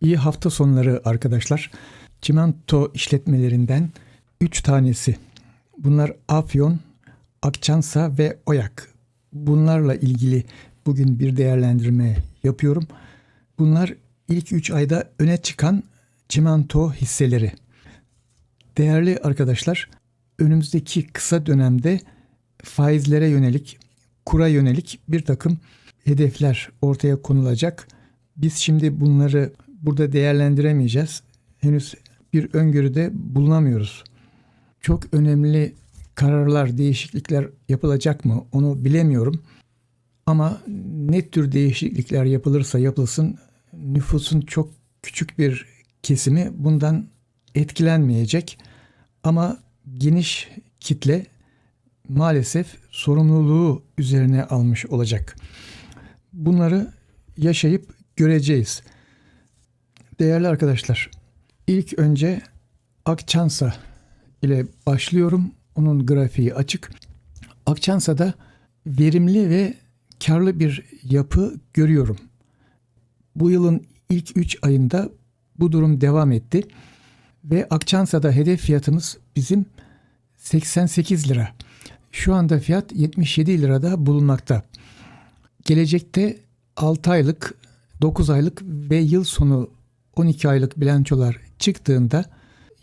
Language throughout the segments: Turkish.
İyi hafta sonları arkadaşlar. Çimento işletmelerinden 3 tanesi. Bunlar Afyon, Akçansa ve Oyak. Bunlarla ilgili bugün bir değerlendirme yapıyorum. Bunlar ilk 3 ayda öne çıkan çimento hisseleri. Değerli arkadaşlar, önümüzdeki kısa dönemde faizlere yönelik, kura yönelik bir takım hedefler ortaya konulacak. Biz şimdi bunları burada değerlendiremeyeceğiz. Henüz bir öngörüde bulunamıyoruz. Çok önemli kararlar, değişiklikler yapılacak mı onu bilemiyorum. Ama ne tür değişiklikler yapılırsa yapılsın nüfusun çok küçük bir kesimi bundan etkilenmeyecek. Ama geniş kitle maalesef sorumluluğu üzerine almış olacak. Bunları yaşayıp göreceğiz. Değerli arkadaşlar, ilk önce Akçansa ile başlıyorum. Onun grafiği açık. Akçansa'da verimli ve karlı bir yapı görüyorum. Bu yılın ilk 3 ayında bu durum devam etti ve Akçansa'da hedef fiyatımız bizim 88 lira. Şu anda fiyat 77 lirada bulunmakta. Gelecekte 6 aylık, 9 aylık ve yıl sonu 12 aylık bilançolar çıktığında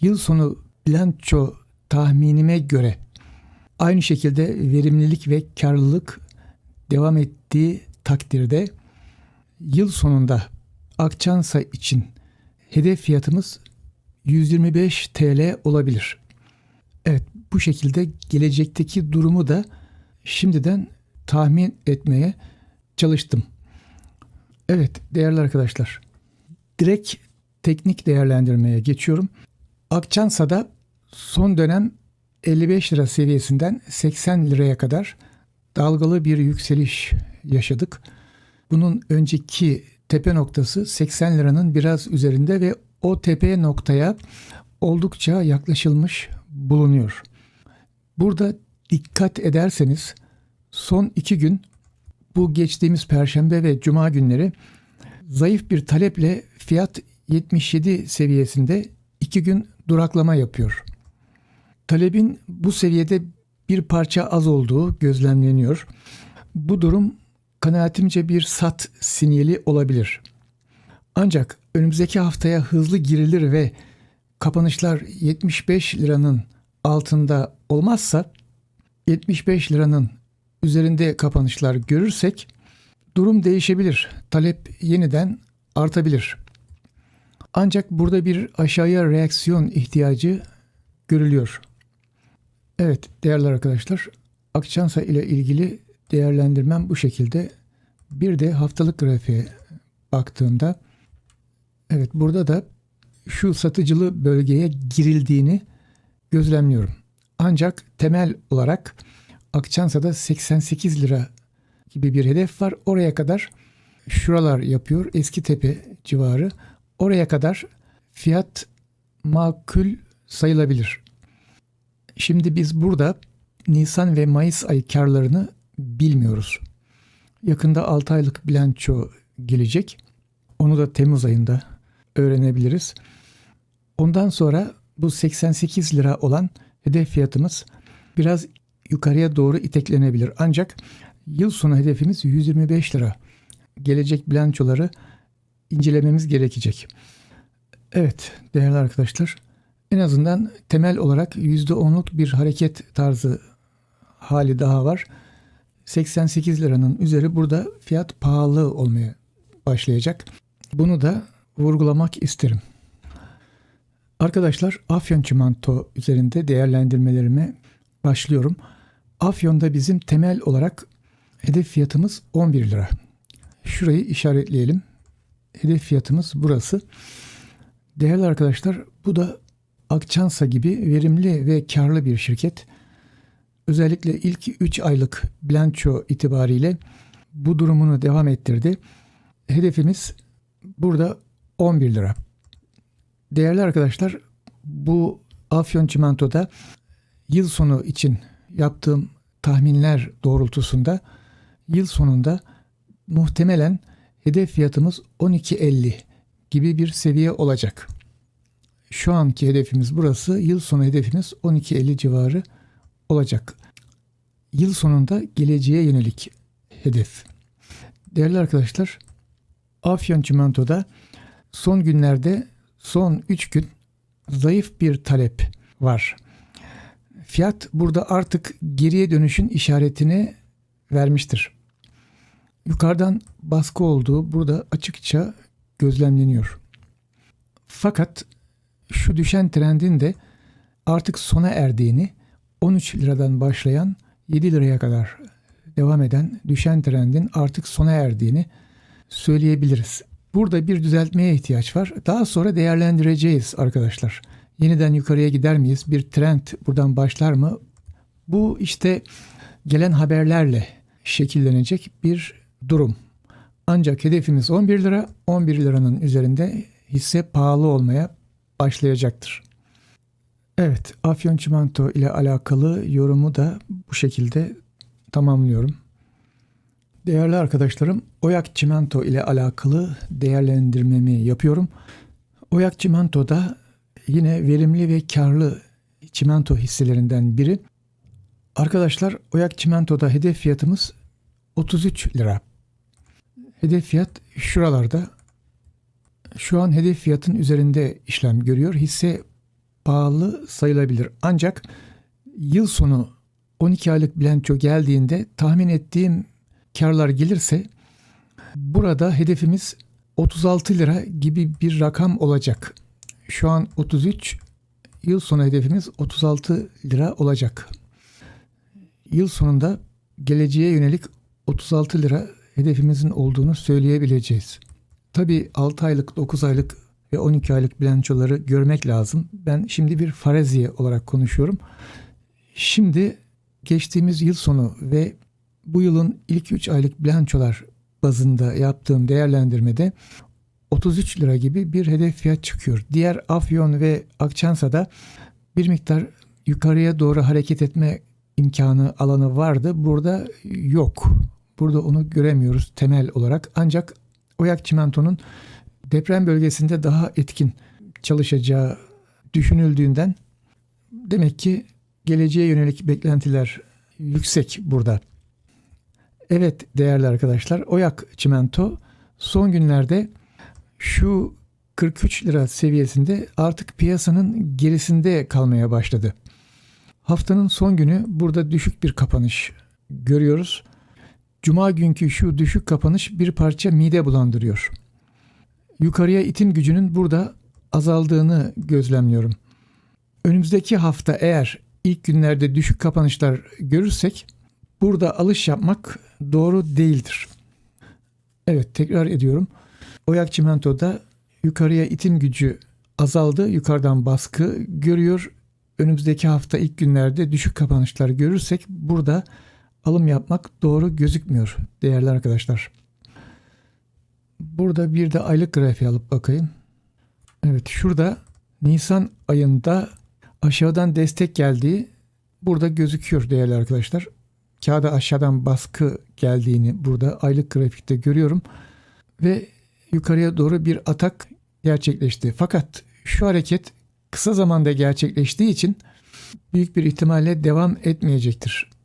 yıl sonu bilanço tahminime göre aynı şekilde verimlilik ve karlılık devam ettiği takdirde yıl sonunda Akçansa için hedef fiyatımız 125 TL olabilir. Evet bu şekilde gelecekteki durumu da şimdiden tahmin etmeye çalıştım. Evet değerli arkadaşlar direkt teknik değerlendirmeye geçiyorum. Akçansa'da son dönem 55 lira seviyesinden 80 liraya kadar dalgalı bir yükseliş yaşadık. Bunun önceki tepe noktası 80 liranın biraz üzerinde ve o tepe noktaya oldukça yaklaşılmış bulunuyor. Burada dikkat ederseniz son iki gün bu geçtiğimiz perşembe ve cuma günleri zayıf bir taleple fiyat 77 seviyesinde iki gün duraklama yapıyor. Talebin bu seviyede bir parça az olduğu gözlemleniyor. Bu durum kanaatimce bir sat sinyali olabilir. Ancak önümüzdeki haftaya hızlı girilir ve kapanışlar 75 liranın altında olmazsa 75 liranın üzerinde kapanışlar görürsek durum değişebilir. Talep yeniden artabilir. Ancak burada bir aşağıya reaksiyon ihtiyacı görülüyor. Evet değerli arkadaşlar Akçansa ile ilgili değerlendirmem bu şekilde. Bir de haftalık grafiğe baktığımda evet burada da şu satıcılı bölgeye girildiğini gözlemliyorum. Ancak temel olarak Akçansa'da 88 lira gibi bir hedef var. Oraya kadar şuralar yapıyor. Eski Tepe civarı. Oraya kadar fiyat makul sayılabilir. Şimdi biz burada Nisan ve Mayıs ayı karlarını bilmiyoruz. Yakında 6 aylık bilanço gelecek. Onu da Temmuz ayında öğrenebiliriz. Ondan sonra bu 88 lira olan hedef fiyatımız biraz yukarıya doğru iteklenebilir. Ancak yıl sonu hedefimiz 125 lira. Gelecek bilançoları incelememiz gerekecek. Evet değerli arkadaşlar en azından temel olarak %10'luk bir hareket tarzı hali daha var. 88 liranın üzeri burada fiyat pahalı olmaya başlayacak. Bunu da vurgulamak isterim. Arkadaşlar Afyon Çimento üzerinde değerlendirmelerime başlıyorum. Afyon'da bizim temel olarak hedef fiyatımız 11 lira. Şurayı işaretleyelim. Hedef fiyatımız burası. Değerli arkadaşlar bu da Akçansa gibi verimli ve karlı bir şirket. Özellikle ilk 3 aylık bilanço itibariyle bu durumunu devam ettirdi. Hedefimiz burada 11 lira. Değerli arkadaşlar bu Afyon Çimento'da yıl sonu için yaptığım tahminler doğrultusunda yıl sonunda muhtemelen hedef fiyatımız 12.50 gibi bir seviye olacak. Şu anki hedefimiz burası. Yıl sonu hedefimiz 12.50 civarı olacak. Yıl sonunda geleceğe yönelik hedef. Değerli arkadaşlar, Afyon Çimento'da son günlerde son 3 gün zayıf bir talep var. Fiyat burada artık geriye dönüşün işaretini vermiştir. Yukarıdan baskı olduğu burada açıkça gözlemleniyor. Fakat şu düşen trendin de artık sona erdiğini 13 liradan başlayan 7 liraya kadar devam eden düşen trendin artık sona erdiğini söyleyebiliriz. Burada bir düzeltmeye ihtiyaç var. Daha sonra değerlendireceğiz arkadaşlar. Yeniden yukarıya gider miyiz? Bir trend buradan başlar mı? Bu işte gelen haberlerle şekillenecek bir durum. Ancak hedefimiz 11 lira. 11 liranın üzerinde hisse pahalı olmaya başlayacaktır. Evet, Afyon Çimento ile alakalı yorumu da bu şekilde tamamlıyorum. Değerli arkadaşlarım, Oyak Çimento ile alakalı değerlendirmemi yapıyorum. Oyak Çimento da yine verimli ve karlı çimento hisselerinden biri. Arkadaşlar Oyak Çimento'da hedef fiyatımız 33 lira. Hedef fiyat şuralarda. Şu an hedef fiyatın üzerinde işlem görüyor. Hisse pahalı sayılabilir. Ancak yıl sonu 12 aylık bilanço geldiğinde tahmin ettiğim karlar gelirse burada hedefimiz 36 lira gibi bir rakam olacak. Şu an 33, yıl sonu hedefimiz 36 lira olacak. Yıl sonunda geleceğe yönelik 36 lira hedefimizin olduğunu söyleyebileceğiz. Tabi 6 aylık, 9 aylık ve 12 aylık bilançoları görmek lazım. Ben şimdi bir faraziye olarak konuşuyorum. Şimdi geçtiğimiz yıl sonu ve bu yılın ilk 3 aylık bilançolar bazında yaptığım değerlendirmede 33 lira gibi bir hedef fiyat çıkıyor. Diğer Afyon ve Akçansa'da bir miktar yukarıya doğru hareket etme imkanı alanı vardı. Burada yok. Burada onu göremiyoruz temel olarak. Ancak Oyak Çimento'nun deprem bölgesinde daha etkin çalışacağı düşünüldüğünden demek ki geleceğe yönelik beklentiler yüksek burada. Evet değerli arkadaşlar Oyak Çimento son günlerde şu 43 lira seviyesinde artık piyasanın gerisinde kalmaya başladı. Haftanın son günü burada düşük bir kapanış görüyoruz. Cuma günkü şu düşük kapanış bir parça mide bulandırıyor. Yukarıya itim gücünün burada azaldığını gözlemliyorum. Önümüzdeki hafta eğer ilk günlerde düşük kapanışlar görürsek burada alış yapmak doğru değildir. Evet tekrar ediyorum. Oyak Çimento'da yukarıya itim gücü azaldı. Yukarıdan baskı görüyor. Önümüzdeki hafta ilk günlerde düşük kapanışlar görürsek burada alım yapmak doğru gözükmüyor değerli arkadaşlar. Burada bir de aylık grafiği alıp bakayım. Evet şurada Nisan ayında aşağıdan destek geldiği burada gözüküyor değerli arkadaşlar. Kağıda aşağıdan baskı geldiğini burada aylık grafikte görüyorum. Ve yukarıya doğru bir atak gerçekleşti. Fakat şu hareket kısa zamanda gerçekleştiği için büyük bir ihtimalle devam etmeyecektir.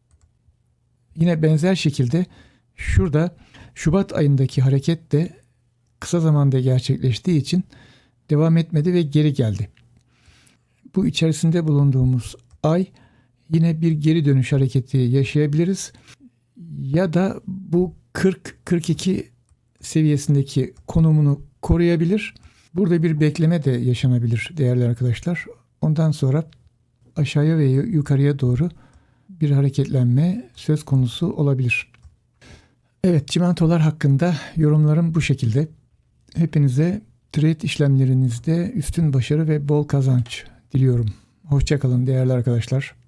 Yine benzer şekilde şurada Şubat ayındaki hareket de kısa zamanda gerçekleştiği için devam etmedi ve geri geldi. Bu içerisinde bulunduğumuz ay yine bir geri dönüş hareketi yaşayabiliriz. Ya da bu 40-42 seviyesindeki konumunu koruyabilir. Burada bir bekleme de yaşanabilir değerli arkadaşlar. Ondan sonra aşağıya ve yukarıya doğru bir hareketlenme söz konusu olabilir. Evet, çimentolar hakkında yorumlarım bu şekilde. Hepinize trade işlemlerinizde üstün başarı ve bol kazanç diliyorum. Hoşçakalın değerli arkadaşlar.